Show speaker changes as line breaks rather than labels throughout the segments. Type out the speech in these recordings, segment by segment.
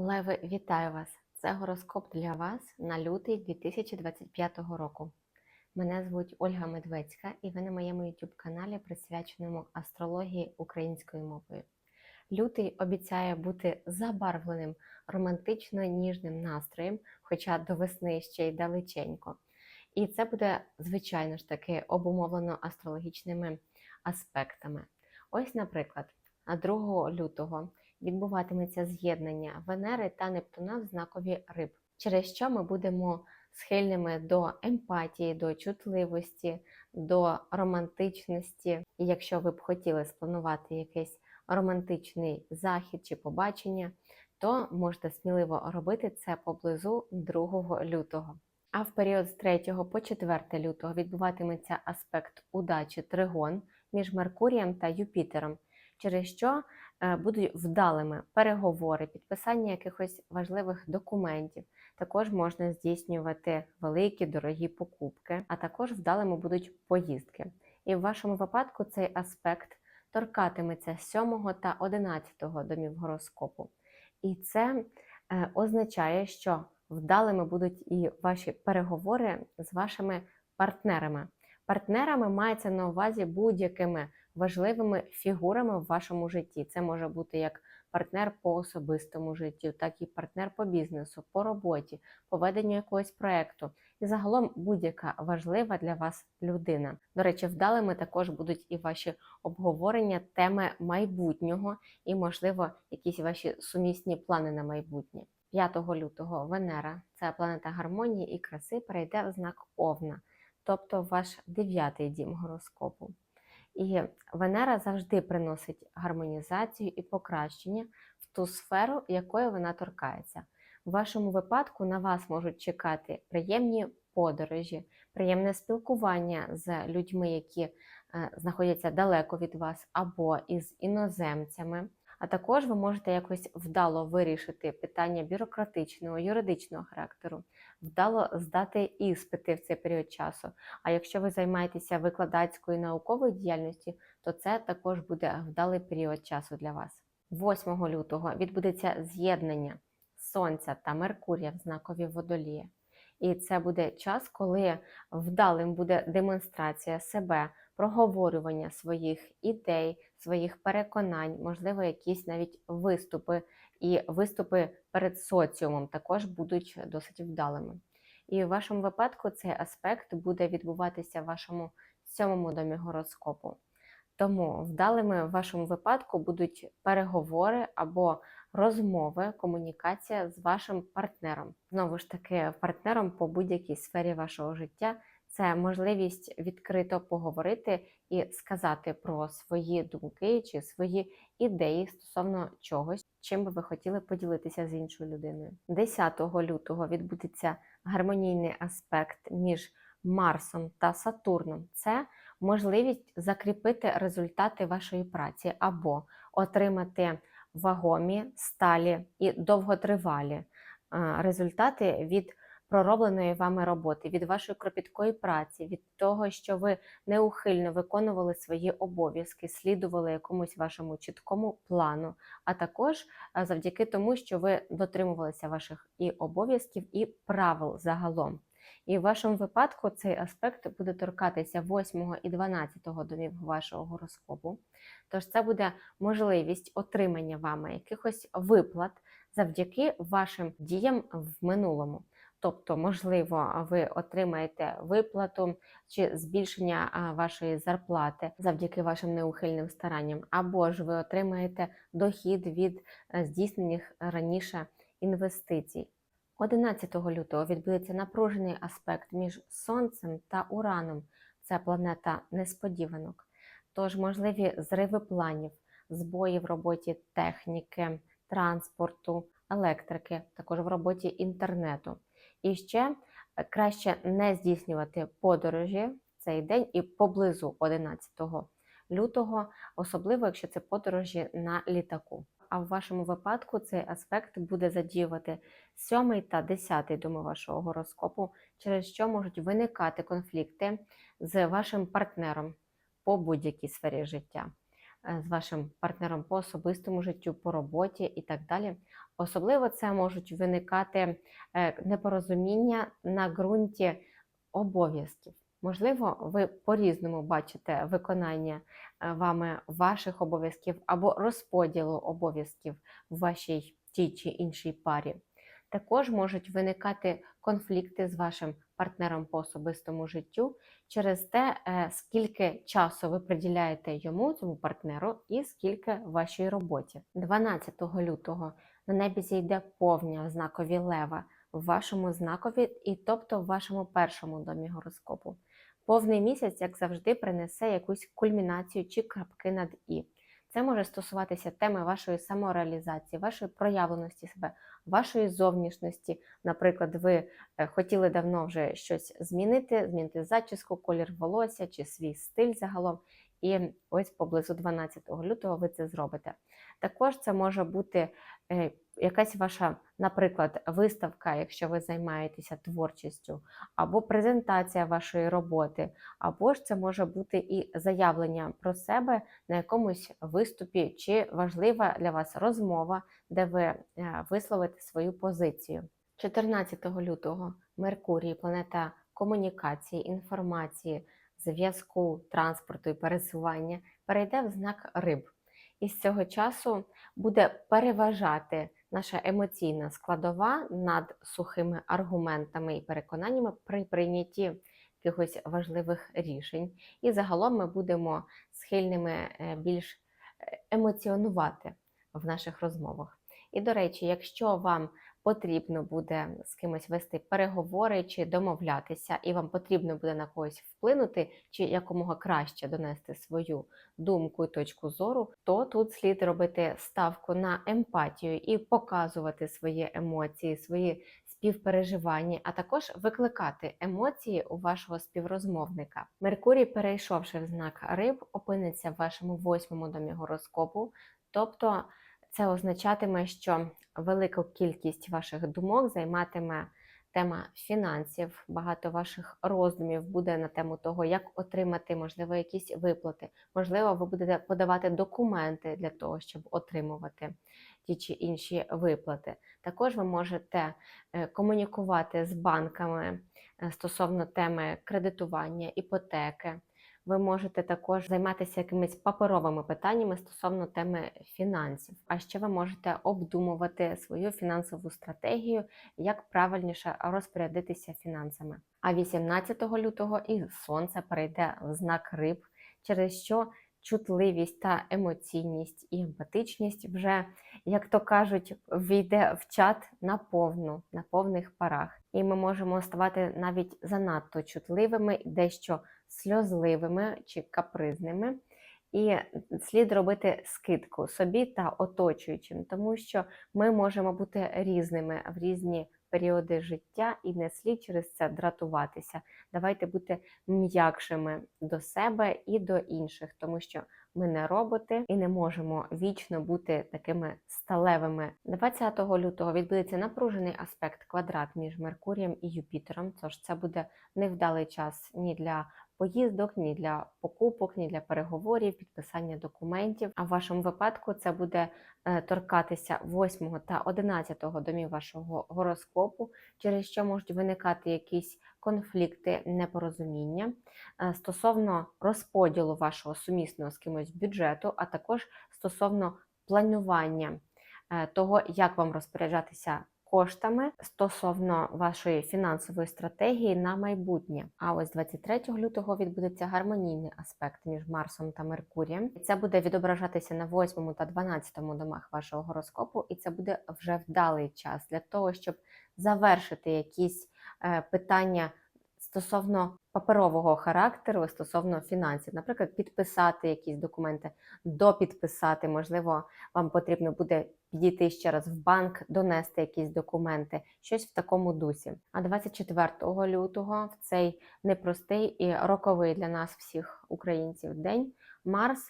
Леви, вітаю вас! Це гороскоп для вас на лютий 2025 року. Мене звуть Ольга Медведська, і ви на моєму YouTube каналі, присвяченому астрології українською мовою. Лютий обіцяє бути забарвленим романтично ніжним настроєм, хоча до весни ще й далеченько. І це буде, звичайно ж таки, обумовлено астрологічними аспектами. Ось, наприклад, 2 лютого відбуватиметься з'єднання Венери та Нептуна в знакові риб, через що ми будемо схильними до емпатії, до чутливості, до романтичності. І якщо ви б хотіли спланувати якийсь романтичний захід чи побачення, то можете сміливо робити це поблизу 2 лютого. А в період з 3 по 4 лютого відбуватиметься аспект удачі тригон між Меркурієм та Юпітером, через що будуть вдалими переговори, підписання якихось важливих документів. Також можна здійснювати великі дорогі покупки, а також вдалими будуть поїздки. І в вашому випадку цей аспект торкатиметься 7 та 11 домів гороскопу. І це е, означає, що вдалими будуть і ваші переговори з вашими партнерами. Партнерами мається на увазі будь-якими важливими фігурами в вашому житті. Це може бути як партнер по особистому життю, так і партнер по бізнесу, по роботі, по веденню якогось проекту. І загалом будь-яка важлива для вас людина. До речі, вдалими також будуть і ваші обговорення теми майбутнього, і, можливо, якісь ваші сумісні плани на майбутнє. 5 лютого Венера, це планета гармонії і краси, перейде в знак Овна, тобто ваш дев'ятий дім гороскопу. І Венера завжди приносить гармонізацію і покращення в ту сферу, якої вона торкається. В вашому випадку на вас можуть чекати приємні подорожі, приємне спілкування з людьми, які е, знаходяться далеко від вас, або із іноземцями. А також ви можете якось вдало вирішити питання бюрократичного, юридичного характеру, вдало здати іспити в цей період часу. А якщо ви займаєтеся викладацькою науковою діяльністю, то це також буде вдалий період часу для вас. 8 лютого відбудеться з'єднання Сонця та Меркурія в знакові водолія. І це буде час, коли вдалим буде демонстрація себе, проговорювання своїх ідей, своїх переконань, можливо, якісь навіть виступи, і виступи перед соціумом також будуть досить вдалими. І в вашому випадку цей аспект буде відбуватися в вашому сьомому домі гороскопу. Тому вдалими в вашому випадку будуть переговори або розмови, комунікація з вашим партнером. Знову ж таки, партнером по будь-якій сфері вашого життя це можливість відкрито поговорити і сказати про свої думки чи свої ідеї стосовно чогось, чим би ви хотіли поділитися з іншою людиною. 10 лютого відбудеться гармонійний аспект між Марсом та Сатурном. Це можливість закріпити результати вашої праці або отримати вагомі, сталі і довготривалі результати від проробленої вами роботи, від вашої кропіткої праці, від того, що ви неухильно виконували свої обов'язки, слідували якомусь вашому чіткому плану, а також завдяки тому, що ви дотримувалися ваших і обов'язків, і правил загалом. І в вашому випадку цей аспект буде торкатися 8 і 12 домів вашого гороскопу. Тож це буде можливість отримання вами якихось виплат завдяки вашим діям в минулому. Тобто, можливо, ви отримаєте виплату чи збільшення вашої зарплати завдяки вашим неухильним старанням, або ж ви отримаєте дохід від е, здійснених раніше інвестицій. 11 лютого відбудеться напружений аспект між Сонцем та Ураном. Це планета несподіванок. Тож можливі зриви планів, збої в роботі техніки, транспорту, електрики, також в роботі інтернету. І ще е, краще не здійснювати подорожі в цей день і поблизу 11 лютого, особливо якщо це подорожі на літаку. А в вашому випадку цей аспект буде задіювати 7 та 10 доми вашого гороскопу, через що можуть виникати конфлікти з вашим партнером по будь-якій сфері життя. е, з вашим партнером по особистому життю, по роботі і так далі. Особливо це можуть виникати е, непорозуміння на ґрунті обов'язків. Можливо, ви по-різному бачите виконання е, вами ваших обов'язків або розподілу обов'язків в вашій тій чи іншій парі. Також можуть виникати конфлікти з вашим партнером по особистому життю через те, е, скільки часу ви приділяєте йому, цьому партнеру, і скільки вашій роботі. 12 лютого на небі зійде повня в знакові лева в вашому знакові, і тобто в вашому першому домі гороскопу. Повний місяць, як завжди, принесе якусь кульмінацію чи крапки над і. Це може стосуватися теми вашої самореалізації, вашої проявленості себе, вашої зовнішності. Наприклад, ви е, хотіли давно вже щось змінити, змінити зачіску, колір волосся чи свій стиль загалом. І ось поблизу 12 лютого ви це зробите. Також це може бути е, якась ваша, наприклад, виставка, якщо ви займаєтеся творчістю, або презентація вашої роботи, або ж це може бути і заявлення про себе на якомусь виступі, чи важлива для вас розмова, де ви е, висловите свою позицію. 14 лютого Меркурій, планета комунікації, інформації, зв'язку, транспорту і пересування, перейде в знак риб. І з цього часу буде переважати наша емоційна складова над сухими аргументами і переконаннями при прийнятті якихось важливих рішень. І загалом ми будемо схильними е, більш е, емоціонувати в наших розмовах. І, до речі, якщо вам потрібно буде з кимось вести переговори чи домовлятися, і вам потрібно буде на когось вплинути, чи якомога краще донести свою думку і точку зору, то тут слід робити ставку на емпатію і показувати свої емоції, свої співпереживання, а також викликати емоції у вашого співрозмовника. Меркурій, перейшовши в знак риб, опиниться в вашому восьмому домі гороскопу, тобто це означатиме, що велику кількість ваших думок займатиме тема фінансів, багато ваших роздумів буде на тему того, як отримати, можливо, якісь виплати. Можливо, ви будете подавати документи для того, щоб отримувати ті чи інші виплати. Також ви можете е, комунікувати з банками е, стосовно теми кредитування, іпотеки. Ви можете також займатися якимись паперовими питаннями стосовно теми фінансів. А ще ви можете обдумувати свою фінансову стратегію, як правильніше розпорядитися фінансами. А 18 лютого і сонце перейде в знак риб, через що чутливість та емоційність і емпатичність вже, як то кажуть, війде в чат на повну, на повних парах. І ми можемо ставати навіть занадто чутливими, дещо сльозливими чи капризними. І слід робити скидку собі та оточуючим, тому що ми можемо бути різними в різні періоди життя і не слід через це дратуватися. Давайте бути м'якшими до себе і до інших, тому що ми не роботи і не можемо вічно бути такими сталевими. 20 лютого відбудеться напружений аспект квадрат між Меркурієм і Юпітером. Тож це буде невдалий час ні для поїздок, ні для покупок, ні для переговорів, підписання документів. А в вашому випадку це буде е, торкатися 8 та 11 домів вашого гороскопу, через що можуть виникати якісь конфлікти, непорозуміння е, стосовно розподілу вашого сумісного з кимось бюджету, а також стосовно планування е, того, як вам розпоряджатися коштами стосовно вашої фінансової стратегії на майбутнє. А ось 23 лютого відбудеться гармонійний аспект між Марсом та Меркурієм. І це буде відображатися на 8 та 12 домах вашого гороскопу, і це буде вже вдалий час для того, щоб завершити якісь е, питання. Стосовно паперового характеру, стосовно фінансів, наприклад, підписати якісь документи, допідписати, можливо, вам потрібно буде підійти ще раз в банк, донести якісь документи, щось в такому дусі. А 24 лютого, в цей непростий і роковий для нас всіх українців день, Марс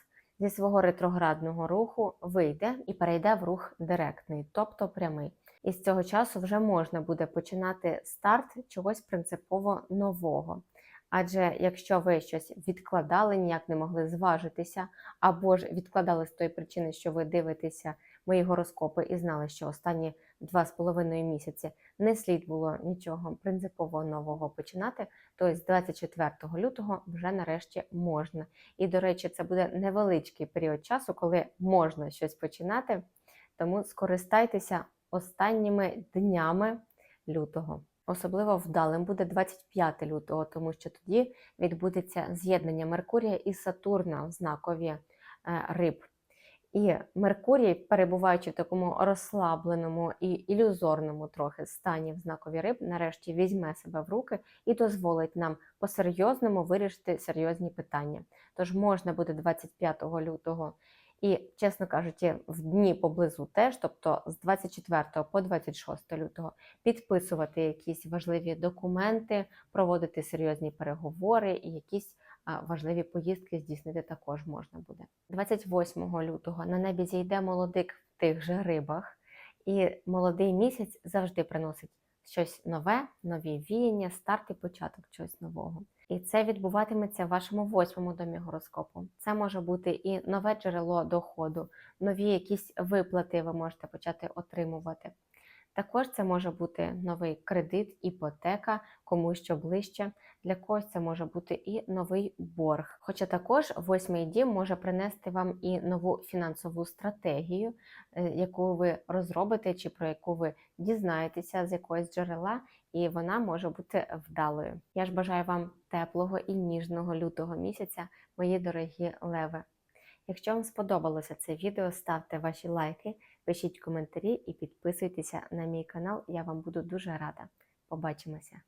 зі свого ретроградного руху вийде і перейде в рух директний, тобто прямий. І з цього часу вже можна буде починати старт чогось принципово нового. Адже якщо ви щось відкладали, ніяк не могли зважитися, або ж відкладали з тої причини, що ви дивитеся мої гороскопи і знали, що останні два з половиною місяці не слід було нічого принципово нового починати, то з 24 лютого вже нарешті можна. І, до речі, це буде невеличкий період часу, коли можна щось починати. Тому скористайтеся останніми днями лютого. Особливо вдалим буде 25 лютого, тому що тоді відбудеться з'єднання Меркурія і Сатурна в знакові е, риб. І Меркурій, перебуваючи в такому розслабленому і ілюзорному трохи стані в знакові риб, нарешті візьме себе в руки і дозволить нам по-серйозному вирішити серйозні питання. Тож можна буде 25 лютого і, чесно кажучи, в дні поблизу теж, тобто з 24 по 26 лютого, підписувати якісь важливі документи, проводити серйозні переговори і якісь важливі поїздки здійснити також можна буде. 28 лютого на небі зійде молодик в тих же рибах, і молодий місяць завжди приносить щось нове, нові віяння, старт і початок чогось нового. І це відбуватиметься в вашому восьмому домі гороскопу. Це може бути і нове джерело доходу, нові якісь виплати ви можете почати отримувати. Також це може бути новий кредит, іпотека, комусь що ближче. Для когось це може бути і новий борг. Хоча також восьмий дім може принести вам і нову фінансову стратегію, е, яку ви розробите, чи про яку ви дізнаєтеся з якогось джерела, і вона може бути вдалою. Я ж бажаю вам теплого і ніжного лютого місяця, мої дорогі леви. Якщо вам сподобалося це відео, ставте ваші лайки, пишіть коментарі і підписуйтеся на мій канал. Я вам буду дуже рада. Побачимося!